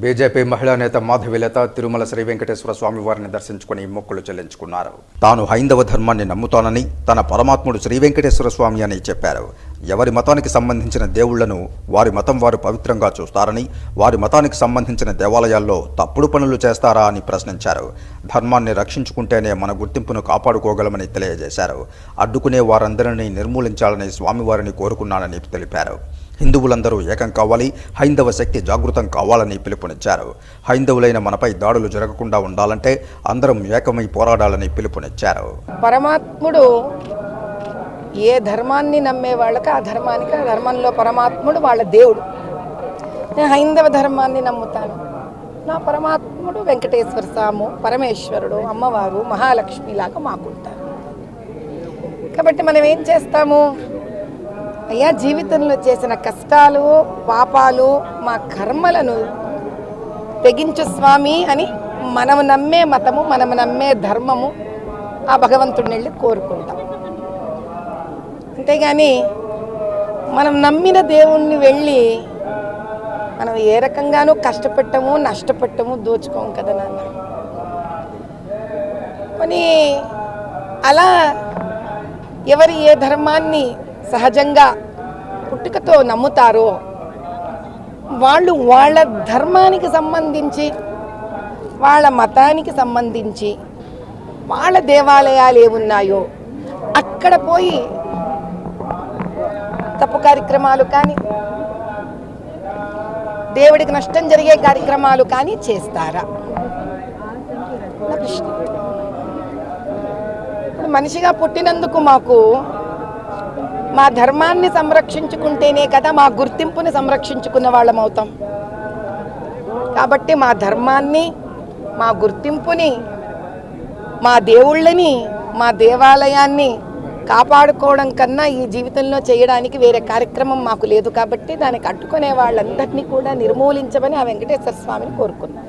BJP మహిళా నేత మాధవిలత తిరుమల శ్రీ వెంకటేశ్వర స్వామి వారిని దర్శించుకుని మొక్కులు చెల్లించుకున్నారు. తాను హైందవ ధర్మాన్ని నమ్ముతానని తన పరమాత్ముడు శ్రీ వెంకటేశ్వర స్వామి అని చెప్పారు. ఎవరి మతానికి సంబంధించిన దేవుళ్ళను వారి మతం వారు పవిత్రంగా చూస్తారని వారి మతానికి సంబంధించిన దేవాలయాల్లో తప్పుడు పనులు చేస్తారా అని ప్రశ్నించారు. ధర్మాన్ని రక్షించుకుంటేనే మన గుర్తింపును కాపాడుకోగలమని తెలియజేశారు. అడ్డుకునే వారందరినీ నిర్మూలించాలని స్వామివారిని కోరుకున్నానని తెలిపారు. హిందువులందరూ ఏకం కావాలి హైందవ శక్తి జాగృతం కావాలని పిలుపునిచ్చారు. హైందవులైన మనపై దాడులు జరగకుండా ఉండాలంటే అందరం ఏకమై పోరాడాలని పిలుపునిచ్చారు. పరమాత్ముడు ఏ ధర్మాన్ని నమ్మే వాళ్ళకి ఆ ధర్మానికి ఆ ధర్మంలో పరమాత్ముడు వాళ్ళ దేవుడు. నేను హైందవ ధర్మాన్ని నమ్ముతాను. నా పరమాత్ముడు వెంకటేశ్వర స్వాము పరమేశ్వరుడు అమ్మవారు మహాలక్ష్మిలాగా మాకుంటారు. కాబట్టి మనం ఏం చేస్తాము? అయ్యా జీవితంలో చేసిన కష్టాలు పాపాలు మా కర్మలను తెగించు స్వామి అని మనం నమ్మే మతము మనం నమ్మే ధర్మము ఆ భగవంతుడిని వెళ్ళి కోరుకుంటాం. అంతేగాని మనం నమ్మిన దేవుణ్ణి వెళ్ళి మనం ఏ రకంగానూ కష్టపెట్టము నష్టపెట్టము దోచుకోము కదా నాన్న. మరి అలా ఎవరి ఏ ధర్మాన్ని సహజంగా పుట్టుకతో నమ్ముతారో వాళ్ళు వాళ్ళ ధర్మానికి సంబంధించి వాళ్ళ మతానికి సంబంధించి వాళ్ళ దేవాలయాలు ఏమున్నాయో అక్కడ పోయి తప్పు కార్యక్రమాలు కానీ దేవుడికి నష్టం జరిగే కార్యక్రమాలు కానీ చేస్తారా? మనిషిగా పుట్టినందుకు మాకు మా ధర్మాన్ని సంరక్షించుకుంటేనే కదా మా గుర్తింపుని సంరక్షించుకున్న వాళ్ళం అవుతాం. కాబట్టి మా ధర్మాన్ని మా గుర్తింపుని మా దేవుళ్ళని మా దేవాలయాన్ని కాపాడుకోవడం కన్నా ఈ జీవితంలో చేయడానికి వేరే కార్యక్రమం మాకు లేదు కాబట్టి దానికి అడ్డుకునే వాళ్ళందరినీ కూడా నిర్మూలించమని ఆ వెంకటేశ్వర స్వామిని కోరుకున్నాను